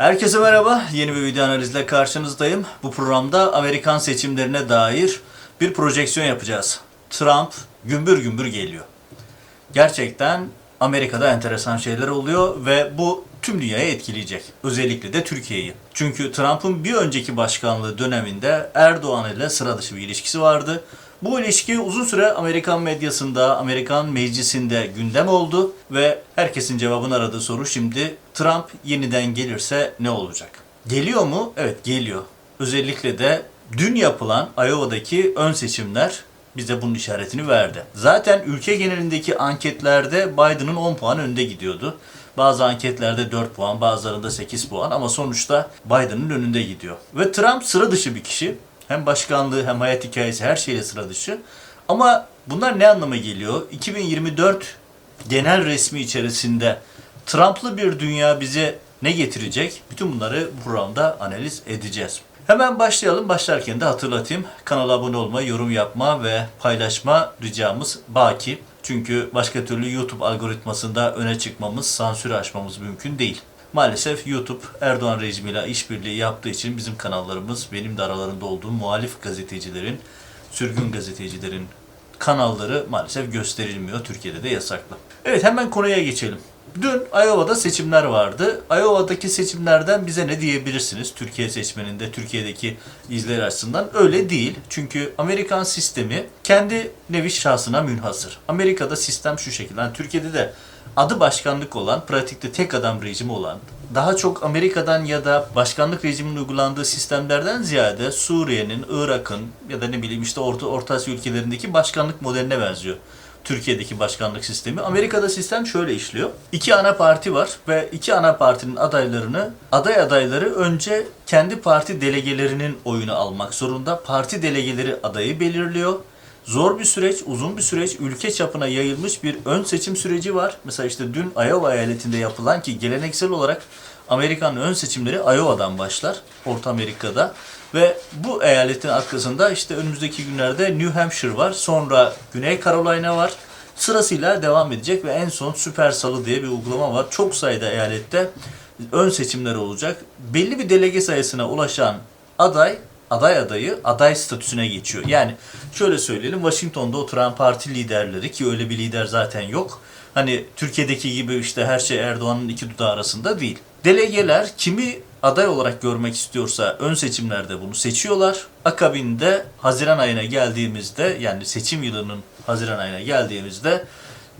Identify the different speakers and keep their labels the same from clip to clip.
Speaker 1: Herkese merhaba. Yeni bir video analizle karşınızdayım. Bu programda Amerikan seçimlerine dair bir projeksiyon yapacağız. Trump gümbür gümbür geliyor. Gerçekten Amerika'da enteresan şeyler oluyor ve bu tüm dünyayı etkileyecek. Özellikle de Türkiye'yi. Çünkü Trump'ın bir önceki başkanlığı döneminde Erdoğan ile sıra dışı bir ilişkisi vardı. Bu ilişki uzun süre Amerikan medyasında, Amerikan meclisinde gündem oldu ve herkesin cevabını aradığı soru şimdi Trump yeniden gelirse ne olacak? Geliyor mu? Evet geliyor. Özellikle de dün yapılan Iowa'daki ön seçimler bize bunun işaretini verdi. Zaten ülke genelindeki anketlerde Biden'ın 10 puan önde gidiyordu. Bazı anketlerde 4 puan, bazılarında 8 puan ama sonuçta Biden'ın önünde gidiyor. Ve Trump sıra dışı bir kişi. Hem başkanlığı hem hayat hikayesi her şeyle sıra dışı. Ama bunlar ne anlama geliyor? 2024 genel resmi içerisinde Trump'lı bir dünya bize ne getirecek? Bütün bunları bu programda analiz edeceğiz. Hemen başlayalım. Başlarken de hatırlatayım. Kanala abone olma, yorum yapma ve paylaşma ricamız baki. Çünkü başka türlü YouTube algoritmasında öne çıkmamız, sansür aşmamız mümkün değil. Maalesef YouTube Erdoğan rejimiyle işbirliği yaptığı için bizim kanallarımız, benim de aralarında olduğum muhalif gazetecilerin, sürgün gazetecilerin kanalları maalesef gösterilmiyor. Türkiye'de de yasaklı. Evet hemen konuya geçelim. Dün Iowa'da seçimler vardı. Iowa'daki seçimlerden bize ne diyebilirsiniz? Türkiye seçmeninde, Türkiye'deki izler açısından öyle değil. Çünkü Amerikan sistemi kendi nevi şahsına münhasır. Amerika'da sistem şu şekilde. Yani Türkiye'de de adı başkanlık olan, pratikte tek adam rejimi olan, daha çok Amerika'dan ya da başkanlık rejiminin uygulandığı sistemlerden ziyade Suriye'nin, Irak'ın ya da ne bileyim işte Orta, Orta Asya ülkelerindeki başkanlık modeline benziyor. Türkiye'deki başkanlık sistemi. Amerika'da sistem şöyle işliyor. İki ana parti var ve iki ana partinin adaylarını aday adayları önce kendi parti delegelerinin oyunu almak zorunda. Parti delegeleri adayı belirliyor. Zor bir süreç, uzun bir süreç, ülke çapına yayılmış bir ön seçim süreci var. Mesela işte dün Iowa eyaletinde yapılan ki geleneksel olarak Amerikan ön seçimleri Iowa'dan başlar, Orta Amerika'da. Ve bu eyaletin arkasında işte önümüzdeki günlerde New Hampshire var, sonra Güney Carolina var. Sırasıyla devam edecek ve en son Süper Salı diye bir uygulama var. Çok sayıda eyalette ön seçimler olacak. Belli bir delege sayısına ulaşan aday aday adayı aday statüsüne geçiyor. Yani şöyle söyleyelim Washington'da oturan parti liderleri ki öyle bir lider zaten yok. Hani Türkiye'deki gibi işte her şey Erdoğan'ın iki dudağı arasında değil. Delegeler kimi aday olarak görmek istiyorsa ön seçimlerde bunu seçiyorlar. Akabinde Haziran ayına geldiğimizde yani seçim yılının Haziran ayına geldiğimizde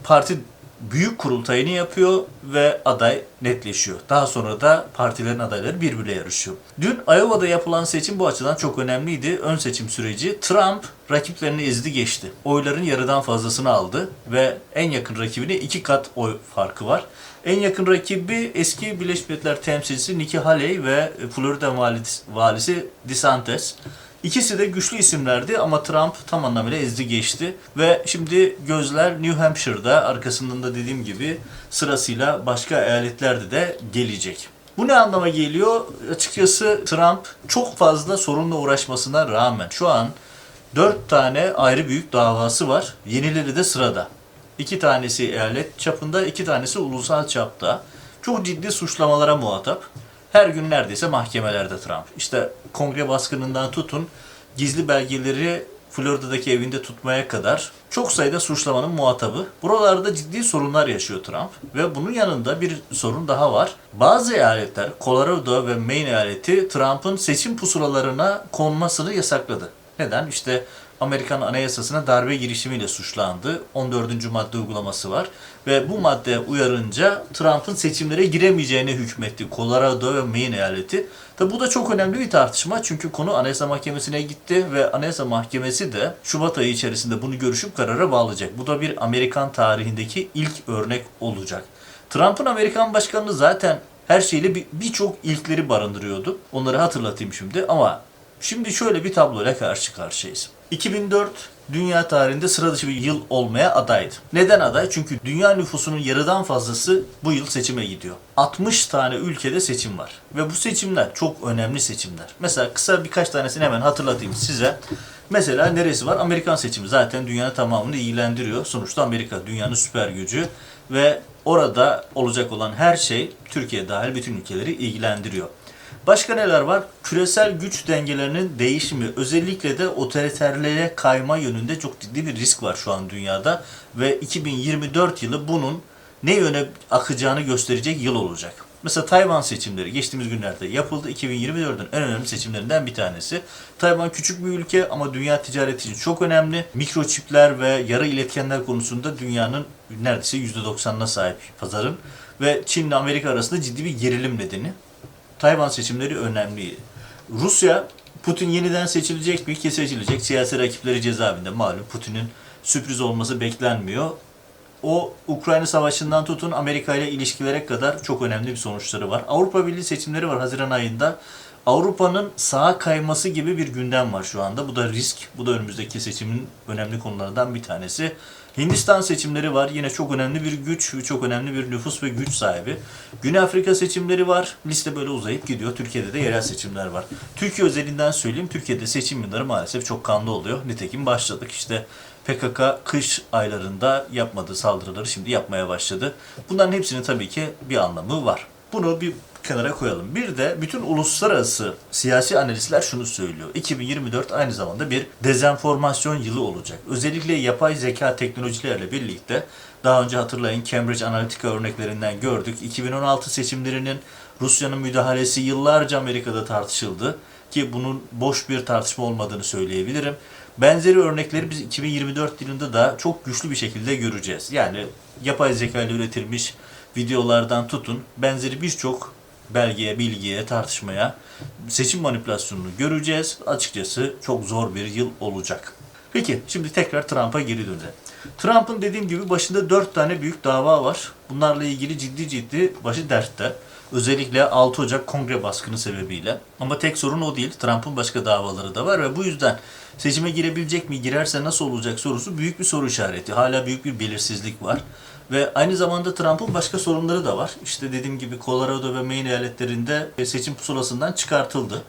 Speaker 1: parti büyük kurultayını yapıyor ve aday netleşiyor. Daha sonra da partilerin adayları birbirine yarışıyor. Dün Iowa'da yapılan seçim bu açıdan çok önemliydi. Ön seçim süreci. Trump rakiplerini ezdi geçti. Oyların yarıdan fazlasını aldı ve en yakın rakibine iki kat oy farkı var. En yakın rakibi eski Birleşmiş Milletler temsilcisi Nikki Haley ve Florida valisi, DeSantis. İkisi de güçlü isimlerdi ama Trump tam anlamıyla ezdi geçti. Ve şimdi gözler New Hampshire'da arkasından da dediğim gibi sırasıyla başka eyaletlerde de gelecek. Bu ne anlama geliyor? Açıkçası Trump çok fazla sorunla uğraşmasına rağmen şu an 4 tane ayrı büyük davası var. Yenileri de sırada. İki tanesi eyalet çapında, iki tanesi ulusal çapta. Çok ciddi suçlamalara muhatap. Her gün neredeyse mahkemelerde Trump. İşte kongre baskınından tutun, gizli belgeleri Florida'daki evinde tutmaya kadar çok sayıda suçlamanın muhatabı. Buralarda ciddi sorunlar yaşıyor Trump ve bunun yanında bir sorun daha var. Bazı eyaletler, Colorado ve Maine eyaleti Trump'ın seçim pusulalarına konmasını yasakladı. Neden? İşte Amerikan Anayasası'na darbe girişimiyle suçlandı. 14. madde uygulaması var. Ve bu madde uyarınca Trump'ın seçimlere giremeyeceğini hükmetti Colorado ve Maine eyaleti. Tabi bu da çok önemli bir tartışma çünkü konu Anayasa Mahkemesi'ne gitti ve Anayasa Mahkemesi de Şubat ayı içerisinde bunu görüşüp karara bağlayacak. Bu da bir Amerikan tarihindeki ilk örnek olacak. Trump'ın Amerikan başkanlığı zaten her şeyle bir- birçok ilkleri barındırıyordu. Onları hatırlatayım şimdi ama Şimdi şöyle bir tabloyla karşı karşıyayız. 2004 dünya tarihinde sıra dışı bir yıl olmaya adaydı. Neden aday? Çünkü dünya nüfusunun yarıdan fazlası bu yıl seçime gidiyor. 60 tane ülkede seçim var. Ve bu seçimler çok önemli seçimler. Mesela kısa birkaç tanesini hemen hatırlatayım size. Mesela neresi var? Amerikan seçimi zaten dünyanın tamamını ilgilendiriyor. Sonuçta Amerika dünyanın süper gücü ve orada olacak olan her şey Türkiye dahil bütün ülkeleri ilgilendiriyor. Başka neler var? Küresel güç dengelerinin değişimi, özellikle de otoriterliğe kayma yönünde çok ciddi bir risk var şu an dünyada ve 2024 yılı bunun ne yöne akacağını gösterecek yıl olacak. Mesela Tayvan seçimleri geçtiğimiz günlerde yapıldı. 2024'ün en önemli seçimlerinden bir tanesi. Tayvan küçük bir ülke ama dünya ticareti için çok önemli. Mikroçipler ve yarı iletkenler konusunda dünyanın neredeyse %90'ına sahip pazarın ve Çin ile Amerika arasında ciddi bir gerilim nedeni. Tayvan seçimleri önemli. Rusya Putin yeniden seçilecek mi ki seçilecek. Siyasi rakipleri cezaevinde malum Putin'in sürpriz olması beklenmiyor. O Ukrayna Savaşı'ndan tutun Amerika ile ilişkilere kadar çok önemli bir sonuçları var. Avrupa Birliği seçimleri var Haziran ayında. Avrupa'nın sağa kayması gibi bir gündem var şu anda. Bu da risk. Bu da önümüzdeki seçimin önemli konularından bir tanesi. Hindistan seçimleri var. Yine çok önemli bir güç çok önemli bir nüfus ve güç sahibi. Güney Afrika seçimleri var. Liste böyle uzayıp gidiyor. Türkiye'de de yerel seçimler var. Türkiye özelinden söyleyeyim. Türkiye'de seçim yılları maalesef çok kanlı oluyor. Nitekim başladık. İşte PKK kış aylarında yapmadığı saldırıları şimdi yapmaya başladı. Bunların hepsinin tabii ki bir anlamı var. Bunu bir kenara koyalım. Bir de bütün uluslararası siyasi analistler şunu söylüyor. 2024 aynı zamanda bir dezenformasyon yılı olacak. Özellikle yapay zeka teknolojileriyle birlikte daha önce hatırlayın Cambridge Analytica örneklerinden gördük. 2016 seçimlerinin Rusya'nın müdahalesi yıllarca Amerika'da tartışıldı ki bunun boş bir tartışma olmadığını söyleyebilirim. Benzeri örnekleri biz 2024 yılında da çok güçlü bir şekilde göreceğiz. Yani yapay zeka ile üretilmiş videolardan tutun benzeri birçok belgeye, bilgiye, tartışmaya, seçim manipülasyonunu göreceğiz. Açıkçası çok zor bir yıl olacak. Peki şimdi tekrar Trump'a geri dönelim. Trump'ın dediğim gibi başında dört tane büyük dava var. Bunlarla ilgili ciddi ciddi başı dertte. Özellikle 6 Ocak kongre baskını sebebiyle. Ama tek sorun o değil. Trump'ın başka davaları da var ve bu yüzden seçime girebilecek mi, girerse nasıl olacak sorusu büyük bir soru işareti. Hala büyük bir belirsizlik var. Ve aynı zamanda Trump'ın başka sorunları da var. İşte dediğim gibi Colorado ve Maine eyaletlerinde seçim pusulasından çıkartıldı.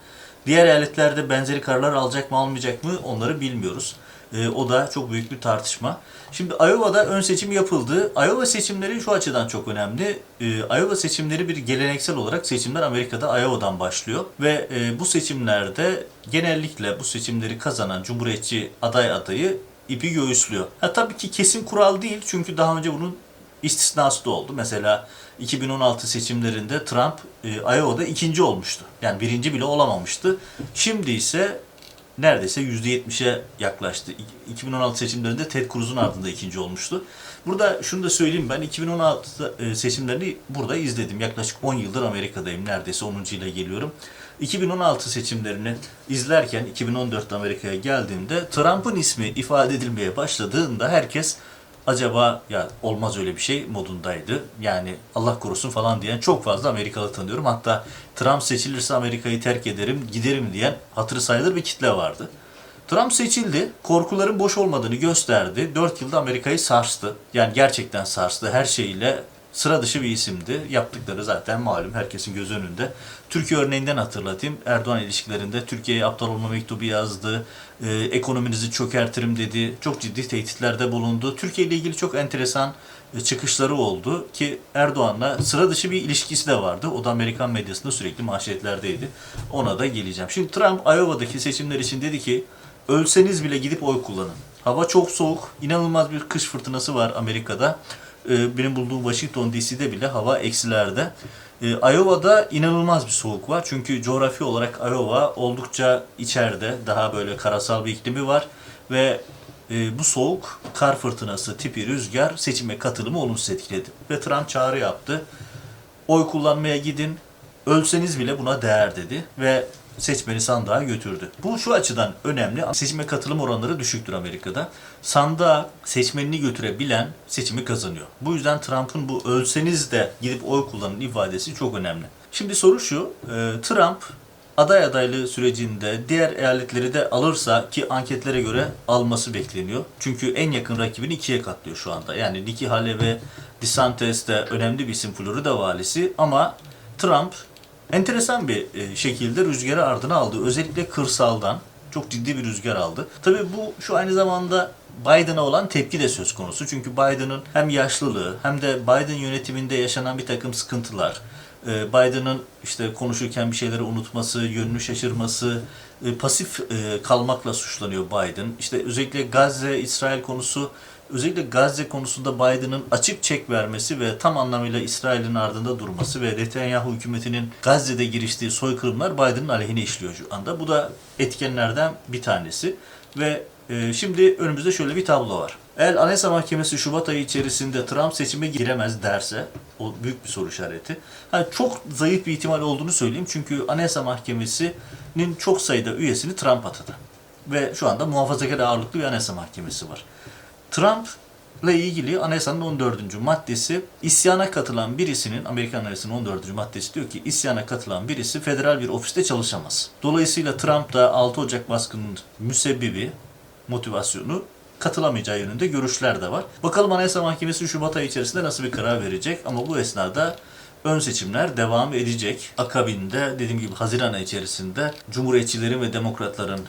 Speaker 1: Diğer eyaletlerde benzeri kararlar alacak mı almayacak mı onları bilmiyoruz. Ee, o da çok büyük bir tartışma. Şimdi Iowa'da ön seçim yapıldı. Iowa seçimleri şu açıdan çok önemli. Ee, Iowa seçimleri bir geleneksel olarak seçimler Amerika'da Iowa'dan başlıyor. Ve e, bu seçimlerde genellikle bu seçimleri kazanan Cumhuriyetçi aday adayı ipi göğüslüyor. Ha, tabii ki kesin kural değil çünkü daha önce bunun istisnası da oldu. Mesela 2016 seçimlerinde Trump e, Iowa'da ikinci olmuştu. Yani birinci bile olamamıştı. Şimdi ise neredeyse %70'e yaklaştı. İ- 2016 seçimlerinde Ted Cruz'un ardında ikinci olmuştu. Burada şunu da söyleyeyim ben 2016 e, seçimlerini burada izledim. Yaklaşık 10 yıldır Amerika'dayım. Neredeyse 10. ile geliyorum. 2016 seçimlerini izlerken 2014'te Amerika'ya geldiğimde Trump'ın ismi ifade edilmeye başladığında herkes acaba ya olmaz öyle bir şey modundaydı. Yani Allah korusun falan diyen çok fazla Amerikalı tanıyorum. Hatta Trump seçilirse Amerika'yı terk ederim, giderim diyen hatırı sayılır bir kitle vardı. Trump seçildi. Korkuların boş olmadığını gösterdi. 4 yılda Amerika'yı sarstı. Yani gerçekten sarstı. Her şeyiyle sıra dışı bir isimdi. Yaptıkları zaten malum herkesin göz önünde. Türkiye örneğinden hatırlatayım. Erdoğan ilişkilerinde Türkiye'ye aptal olma mektubu yazdı. Ee, ekonominizi çökertirim dedi. Çok ciddi tehditlerde bulundu. Türkiye ile ilgili çok enteresan e, çıkışları oldu ki Erdoğan'la sıra dışı bir ilişkisi de vardı. O da Amerikan medyasında sürekli manşetlerdeydi. Ona da geleceğim. Şimdi Trump Iowa'daki seçimler için dedi ki ölseniz bile gidip oy kullanın. Hava çok soğuk. inanılmaz bir kış fırtınası var Amerika'da. Ee, Benim bulduğum Washington DC'de bile hava eksilerde. Ee, Iowa'da inanılmaz bir soğuk var. Çünkü coğrafi olarak Iowa oldukça içeride. Daha böyle karasal bir iklimi var. Ve e, bu soğuk kar fırtınası tipi rüzgar seçime katılımı olumsuz etkiledi. Ve Trump çağrı yaptı. Oy kullanmaya gidin. Ölseniz bile buna değer dedi. Ve seçmeni sandığa götürdü. Bu şu açıdan önemli. Seçime katılım oranları düşüktür Amerika'da. Sandığa seçmenini götürebilen seçimi kazanıyor. Bu yüzden Trump'ın bu ölseniz de gidip oy kullanın ifadesi çok önemli. Şimdi soru şu. e, Trump aday adaylığı sürecinde diğer eyaletleri de alırsa ki anketlere göre alması bekleniyor. Çünkü en yakın rakibini ikiye katlıyor şu anda. Yani Nikki Haley ve DeSantis de önemli bir isim Florida valisi ama Trump enteresan bir e, şekilde rüzgarı ardına aldı. Özellikle kırsaldan çok ciddi bir rüzgar aldı. Tabii bu şu aynı zamanda Biden'a olan tepki de söz konusu. Çünkü Biden'ın hem yaşlılığı hem de Biden yönetiminde yaşanan bir takım sıkıntılar, e, Biden'ın işte konuşurken bir şeyleri unutması, yönünü şaşırması, e, pasif kalmakla suçlanıyor Biden. İşte özellikle Gazze, İsrail konusu, özellikle Gazze konusunda Biden'ın açık çek vermesi ve tam anlamıyla İsrail'in ardında durması ve Netanyahu hükümetinin Gazze'de giriştiği soykırımlar Biden'ın aleyhine işliyor şu anda. Bu da etkenlerden bir tanesi ve e, şimdi önümüzde şöyle bir tablo var. Eğer Anayasa Mahkemesi Şubat ayı içerisinde Trump seçime giremez derse, o büyük bir soru işareti. Yani çok zayıf bir ihtimal olduğunu söyleyeyim çünkü Anayasa Mahkemesi'nin çok sayıda üyesini Trump atadı. Ve şu anda muhafazakar ağırlıklı bir Anayasa Mahkemesi var. Trump'la ilgili anayasanın 14. maddesi isyana katılan birisinin Amerikan Anayasası'nın 14. maddesi diyor ki isyana katılan birisi federal bir ofiste çalışamaz. Dolayısıyla Trump da 6 Ocak baskının müsebbibi motivasyonu katılamayacağı yönünde görüşler de var. Bakalım Anayasa Mahkemesi Şubat ayı içerisinde nasıl bir karar verecek ama bu esnada ön seçimler devam edecek. Akabinde dediğim gibi Haziran ayı içerisinde Cumhuriyetçilerin ve Demokratların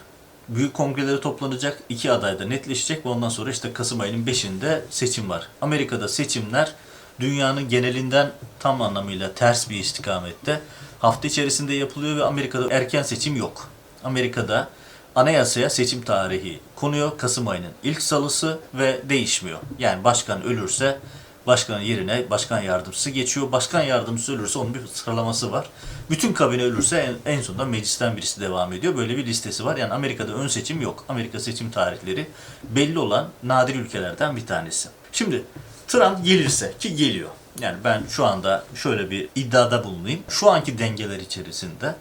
Speaker 1: büyük kongreleri toplanacak. iki aday da netleşecek ve ondan sonra işte Kasım ayının 5'inde seçim var. Amerika'da seçimler dünyanın genelinden tam anlamıyla ters bir istikamette. Hafta içerisinde yapılıyor ve Amerika'da erken seçim yok. Amerika'da anayasaya seçim tarihi konuyor. Kasım ayının ilk salısı ve değişmiyor. Yani başkan ölürse başkanın yerine başkan yardımcısı geçiyor. Başkan yardımcısı ölürse onun bir sıralaması var. Bütün kabine ölürse en, en sonunda meclisten birisi devam ediyor. Böyle bir listesi var. Yani Amerika'da ön seçim yok. Amerika seçim tarihleri belli olan nadir ülkelerden bir tanesi. Şimdi Trump gelirse ki geliyor. Yani ben şu anda şöyle bir iddiada bulunayım. Şu anki dengeler içerisinde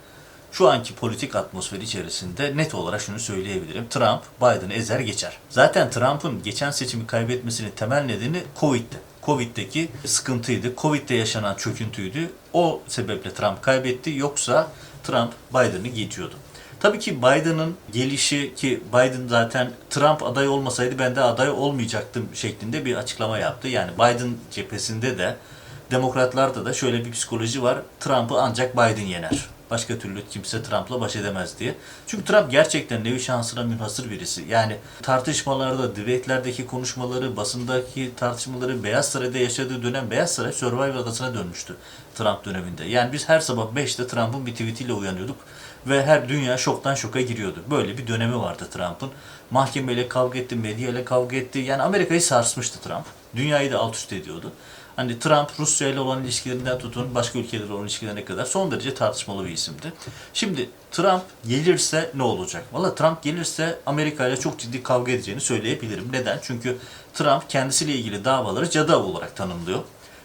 Speaker 1: şu anki politik atmosfer içerisinde net olarak şunu söyleyebilirim. Trump Biden'ı ezer geçer. Zaten Trump'ın geçen seçimi kaybetmesinin temel nedeni Covid'di. Covid'deki sıkıntıydı. Covid'de yaşanan çöküntüydü. O sebeple Trump kaybetti. Yoksa Trump Biden'ı geçiyordu. Tabii ki Biden'ın gelişi ki Biden zaten Trump aday olmasaydı ben de aday olmayacaktım şeklinde bir açıklama yaptı. Yani Biden cephesinde de Demokratlarda da şöyle bir psikoloji var. Trump'ı ancak Biden yener. Başka türlü kimse Trump'la baş edemez diye. Çünkü Trump gerçekten nevi şansına münhasır birisi. Yani tartışmalarda, debate'lerdeki konuşmaları, basındaki tartışmaları, Beyaz Saray'da yaşadığı dönem Beyaz Saray Survivor adasına dönmüştü Trump döneminde. Yani biz her sabah 5'te Trump'ın bir tweetiyle uyanıyorduk ve her dünya şoktan şoka giriyordu. Böyle bir dönemi vardı Trump'ın. Mahkemeyle kavga etti, medyayla kavga etti. Yani Amerika'yı sarsmıştı Trump. Dünyayı da alt üst ediyordu. Hani Trump Rusya ile olan ilişkilerinden tutun başka ülkelerle olan ilişkilerine kadar son derece tartışmalı bir isimdi. Şimdi Trump gelirse ne olacak? Valla Trump gelirse Amerika ile çok ciddi kavga edeceğini söyleyebilirim. Neden? Çünkü Trump kendisiyle ilgili davaları cadı olarak tanımlıyor.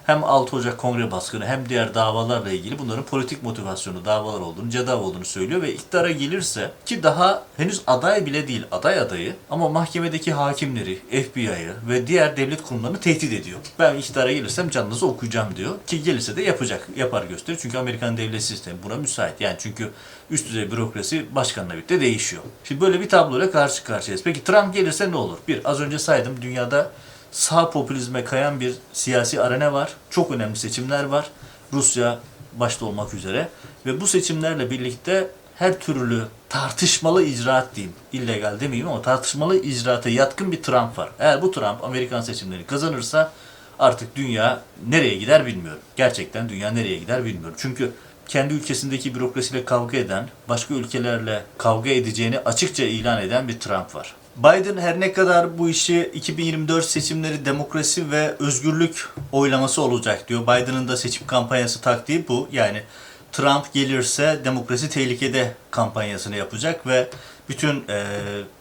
Speaker 1: Hem 6 Ocak Kongre baskını hem diğer davalarla ilgili bunların politik motivasyonu davalar olduğunu, cadı avı olduğunu söylüyor ve iktidara gelirse ki daha henüz aday bile değil aday adayı ama mahkemedeki hakimleri, FBI'yı ve diğer devlet kurumlarını tehdit ediyor. Ben iktidara gelirsem canınızı okuyacağım diyor ki gelirse de yapacak, yapar gösterir. Çünkü Amerikan devlet sistemi buna müsait. Yani çünkü üst düzey bürokrasi başkanla birlikte değişiyor. Şimdi böyle bir tabloyla karşı karşıyayız. Peki Trump gelirse ne olur? Bir, az önce saydım dünyada sağ popülizme kayan bir siyasi arena var. Çok önemli seçimler var. Rusya başta olmak üzere. Ve bu seçimlerle birlikte her türlü tartışmalı icraat diyeyim. illegal demeyeyim ama tartışmalı icraata yatkın bir Trump var. Eğer bu Trump Amerikan seçimlerini kazanırsa artık dünya nereye gider bilmiyorum. Gerçekten dünya nereye gider bilmiyorum. Çünkü kendi ülkesindeki bürokrasiyle kavga eden, başka ülkelerle kavga edeceğini açıkça ilan eden bir Trump var. Biden her ne kadar bu işi 2024 seçimleri demokrasi ve özgürlük oylaması olacak diyor. Biden'ın da seçim kampanyası taktiği bu. Yani Trump gelirse demokrasi tehlikede kampanyasını yapacak ve bütün e,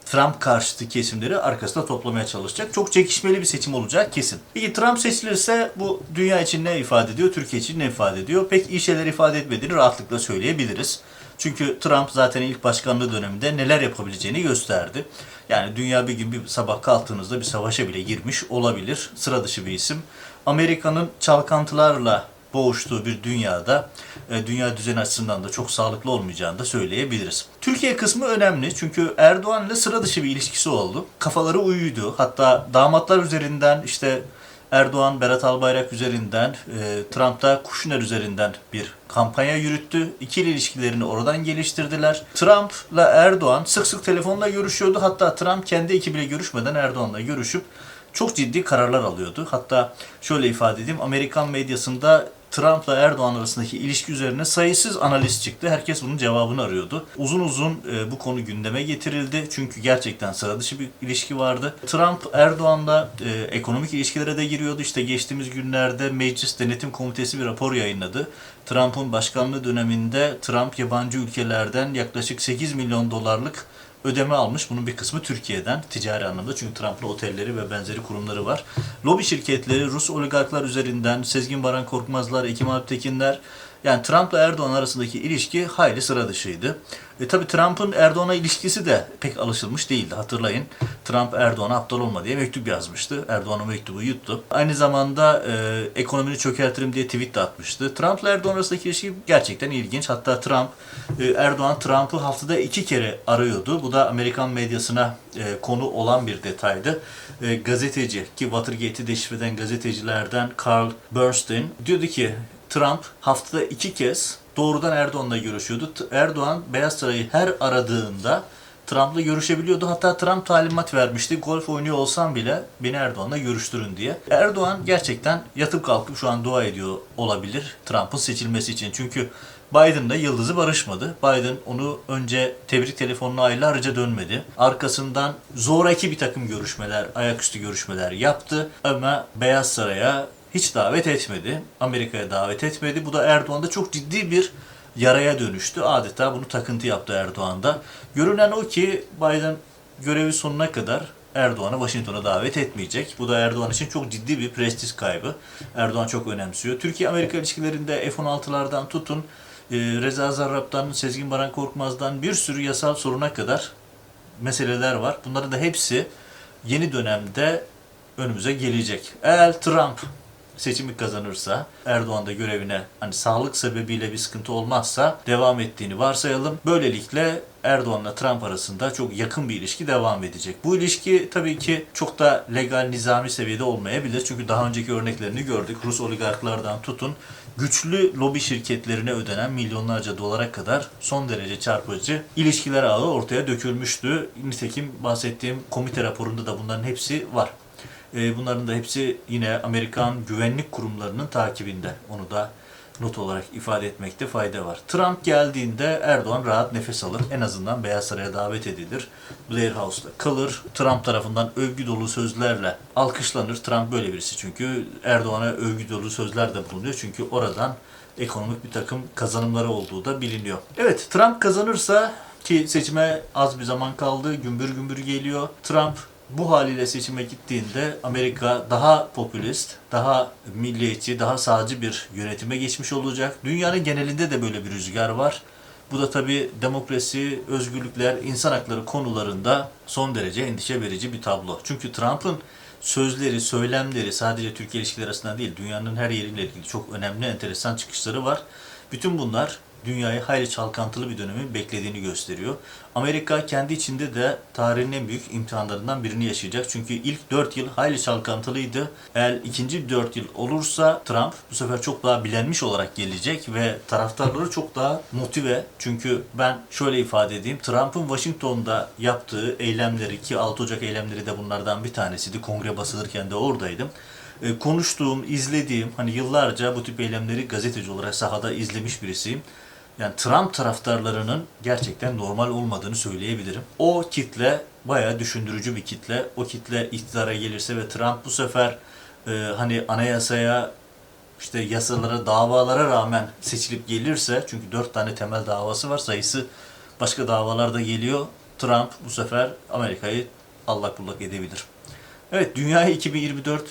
Speaker 1: Trump karşıtı kesimleri arkasında toplamaya çalışacak. Çok çekişmeli bir seçim olacak kesin. Peki Trump seçilirse bu dünya için ne ifade ediyor, Türkiye için ne ifade ediyor? Pek iyi şeyler ifade etmediğini rahatlıkla söyleyebiliriz. Çünkü Trump zaten ilk başkanlığı döneminde neler yapabileceğini gösterdi. Yani dünya bir gün bir sabah kalktığınızda bir savaşa bile girmiş olabilir. Sıra dışı bir isim. Amerika'nın çalkantılarla boğuştuğu bir dünyada e, dünya düzeni açısından da çok sağlıklı olmayacağını da söyleyebiliriz. Türkiye kısmı önemli çünkü Erdoğan ile sıra dışı bir ilişkisi oldu. Kafaları uyuydu. Hatta damatlar üzerinden işte Erdoğan Berat Albayrak üzerinden, e, Trump da Kushner üzerinden bir kampanya yürüttü. İkili ilişkilerini oradan geliştirdiler. Trump'la Erdoğan sık sık telefonla görüşüyordu. Hatta Trump kendi ekibiyle görüşmeden Erdoğan'la görüşüp çok ciddi kararlar alıyordu. Hatta şöyle ifade edeyim, Amerikan medyasında Trump'la Erdoğan arasındaki ilişki üzerine sayısız analiz çıktı. Herkes bunun cevabını arıyordu. Uzun uzun e, bu konu gündeme getirildi. Çünkü gerçekten sıra dışı bir ilişki vardı. Trump Erdoğan'la e, ekonomik ilişkilere de giriyordu. İşte geçtiğimiz günlerde Meclis Denetim Komitesi bir rapor yayınladı. Trump'ın başkanlığı döneminde Trump yabancı ülkelerden yaklaşık 8 milyon dolarlık ödeme almış. Bunun bir kısmı Türkiye'den ticari anlamda. Çünkü Trump'ın otelleri ve benzeri kurumları var. Lobi şirketleri Rus oligarklar üzerinden Sezgin Baran Korkmazlar, Ekim Alptekinler yani Trump'la Erdoğan arasındaki ilişki hayli sıra dışıydı. E tabi Trump'ın Erdoğan'a ilişkisi de pek alışılmış değildi. Hatırlayın Trump Erdoğan'a aptal olma diye mektup yazmıştı. Erdoğan mektubu yuttu. Aynı zamanda e, ekonomini çökertirim diye tweet de atmıştı. Trump'la Erdoğan arasındaki ilişki gerçekten ilginç. Hatta Trump, e, Erdoğan Trump'ı haftada iki kere arıyordu. Bu da Amerikan medyasına e, konu olan bir detaydı. E, gazeteci ki Watergate'i deşifre eden gazetecilerden Carl Bernstein diyordu ki Trump haftada iki kez doğrudan Erdoğan'la görüşüyordu. Erdoğan Beyaz Saray'ı her aradığında Trump'la görüşebiliyordu. Hatta Trump talimat vermişti. Golf oynuyor olsam bile beni Erdoğan'la görüştürün diye. Erdoğan gerçekten yatıp kalkıp şu an dua ediyor olabilir Trump'ın seçilmesi için. Çünkü Biden'la yıldızı barışmadı. Biden onu önce tebrik telefonuna aylarca dönmedi. Arkasından zoraki bir takım görüşmeler, ayaküstü görüşmeler yaptı. Ama Beyaz Saray'a hiç davet etmedi. Amerika'ya davet etmedi. Bu da Erdoğan'da çok ciddi bir yaraya dönüştü. Adeta bunu takıntı yaptı Erdoğan'da. Görünen o ki Biden görevi sonuna kadar Erdoğan'ı Washington'a davet etmeyecek. Bu da Erdoğan için çok ciddi bir prestij kaybı. Erdoğan çok önemsiyor. Türkiye-Amerika ilişkilerinde F-16'lardan tutun, e, Reza Zarrab'dan, Sezgin Baran Korkmaz'dan bir sürü yasal soruna kadar meseleler var. Bunların da hepsi yeni dönemde önümüze gelecek. Eğer Trump seçimi kazanırsa, Erdoğan da görevine hani sağlık sebebiyle bir sıkıntı olmazsa devam ettiğini varsayalım. Böylelikle Erdoğan'la Trump arasında çok yakın bir ilişki devam edecek. Bu ilişki tabii ki çok da legal nizami seviyede olmayabilir. Çünkü daha önceki örneklerini gördük. Rus oligarklardan tutun güçlü lobi şirketlerine ödenen milyonlarca dolara kadar son derece çarpıcı ilişkiler ağı ortaya dökülmüştü. Nitekim bahsettiğim komite raporunda da bunların hepsi var. E, Bunların da hepsi yine Amerikan güvenlik kurumlarının takibinde. Onu da not olarak ifade etmekte fayda var. Trump geldiğinde Erdoğan rahat nefes alır. En azından Beyaz Saray'a davet edilir. Blair House'da kalır. Trump tarafından övgü dolu sözlerle alkışlanır. Trump böyle birisi çünkü Erdoğan'a övgü dolu sözler de bulunuyor. Çünkü oradan ekonomik bir takım kazanımları olduğu da biliniyor. Evet Trump kazanırsa ki seçime az bir zaman kaldı. Gümbür gümbür geliyor. Trump bu haliyle seçime gittiğinde Amerika daha popülist, daha milliyetçi, daha sağcı bir yönetime geçmiş olacak. Dünyanın genelinde de böyle bir rüzgar var. Bu da tabii demokrasi, özgürlükler, insan hakları konularında son derece endişe verici bir tablo. Çünkü Trump'ın sözleri, söylemleri sadece Türkiye ilişkileri arasında değil, dünyanın her yeriyle ilgili çok önemli, enteresan çıkışları var. Bütün bunlar dünyayı hayli çalkantılı bir dönemin beklediğini gösteriyor. Amerika kendi içinde de tarihin en büyük imtihanlarından birini yaşayacak. Çünkü ilk 4 yıl hayli çalkantılıydı. Eğer ikinci 4 yıl olursa Trump bu sefer çok daha bilenmiş olarak gelecek ve taraftarları çok daha motive. Çünkü ben şöyle ifade edeyim. Trump'ın Washington'da yaptığı eylemleri ki 6 Ocak eylemleri de bunlardan bir tanesiydi. Kongre basılırken de oradaydım e, konuştuğum, izlediğim, hani yıllarca bu tip eylemleri gazeteci olarak sahada izlemiş birisiyim. Yani Trump taraftarlarının gerçekten normal olmadığını söyleyebilirim. O kitle bayağı düşündürücü bir kitle. O kitle iktidara gelirse ve Trump bu sefer e, hani anayasaya işte yasalara, davalara rağmen seçilip gelirse çünkü dört tane temel davası var sayısı başka davalar da geliyor. Trump bu sefer Amerika'yı allak bullak edebilir. Evet dünyaya 2024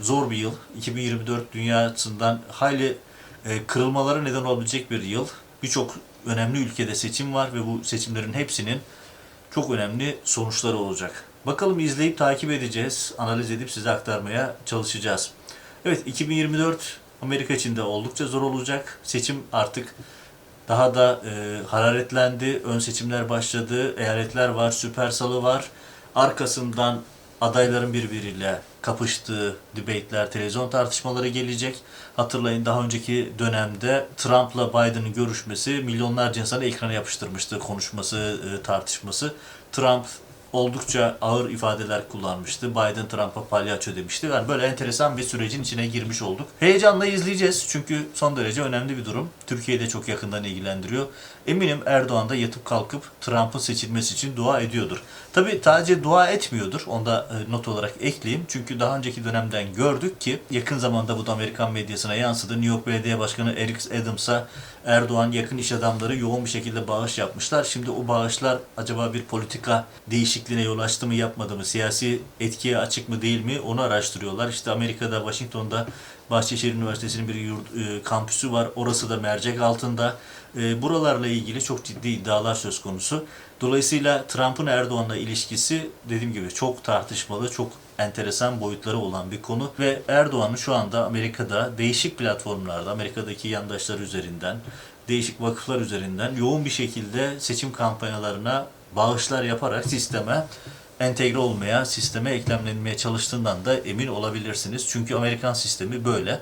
Speaker 1: zor bir yıl. 2024 dünyasından hayli e, kırılmalara neden olabilecek bir yıl. Birçok önemli ülkede seçim var ve bu seçimlerin hepsinin çok önemli sonuçları olacak. Bakalım izleyip takip edeceğiz, analiz edip size aktarmaya çalışacağız. Evet 2024 Amerika için de oldukça zor olacak. Seçim artık daha da e, hararetlendi. Ön seçimler başladı. Eyaletler var, süper salı var. Arkasından adayların birbiriyle kapıştığı debate'ler, televizyon tartışmaları gelecek. Hatırlayın daha önceki dönemde Trump'la Biden'ın görüşmesi milyonlarca insanı ekrana yapıştırmıştı konuşması, e, tartışması. Trump oldukça ağır ifadeler kullanmıştı. Biden Trump'a palyaço demişti. Yani böyle enteresan bir sürecin içine girmiş olduk. Heyecanla izleyeceğiz çünkü son derece önemli bir durum. Türkiye'yi de çok yakından ilgilendiriyor. Eminim Erdoğan da yatıp kalkıp Trump'ın seçilmesi için dua ediyordur. Tabi sadece dua etmiyordur. Onu da e, not olarak ekleyeyim. Çünkü daha önceki dönemden gördük ki yakın zamanda bu da Amerikan medyasına yansıdı. New York Belediye Başkanı Eric Adams'a Erdoğan yakın iş adamları yoğun bir şekilde bağış yapmışlar. Şimdi o bağışlar acaba bir politika değişikliğine yol açtı mı yapmadı mı? Siyasi etkiye açık mı değil mi? Onu araştırıyorlar. İşte Amerika'da, Washington'da Bahçeşehir Üniversitesi'nin bir yurt, e, kampüsü var. Orası da mercek altında. E, buralarla ilgili çok ciddi iddialar söz konusu. Dolayısıyla Trump'ın Erdoğan'la ilişkisi dediğim gibi çok tartışmalı, çok enteresan boyutları olan bir konu ve Erdoğan'ın şu anda Amerika'da değişik platformlarda, Amerika'daki yandaşları üzerinden, değişik vakıflar üzerinden yoğun bir şekilde seçim kampanyalarına bağışlar yaparak sisteme entegre olmaya, sisteme eklemlenmeye çalıştığından da emin olabilirsiniz. Çünkü Amerikan sistemi böyle.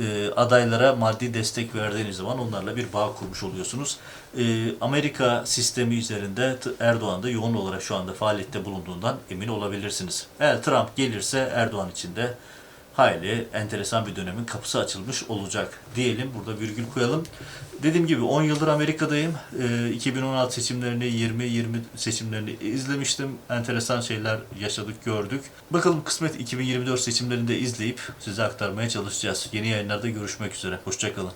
Speaker 1: E, adaylara maddi destek verdiğiniz zaman onlarla bir bağ kurmuş oluyorsunuz. E, Amerika sistemi üzerinde Erdoğan da yoğun olarak şu anda faaliyette bulunduğundan emin olabilirsiniz. Eğer Trump gelirse Erdoğan için de hayli enteresan bir dönemin kapısı açılmış olacak diyelim. Burada virgül koyalım. Dediğim gibi 10 yıldır Amerika'dayım. Ee, 2016 seçimlerini, 20-20 seçimlerini izlemiştim. Enteresan şeyler yaşadık, gördük. Bakalım kısmet 2024 seçimlerinde izleyip size aktarmaya çalışacağız. Yeni yayınlarda görüşmek üzere. Hoşçakalın.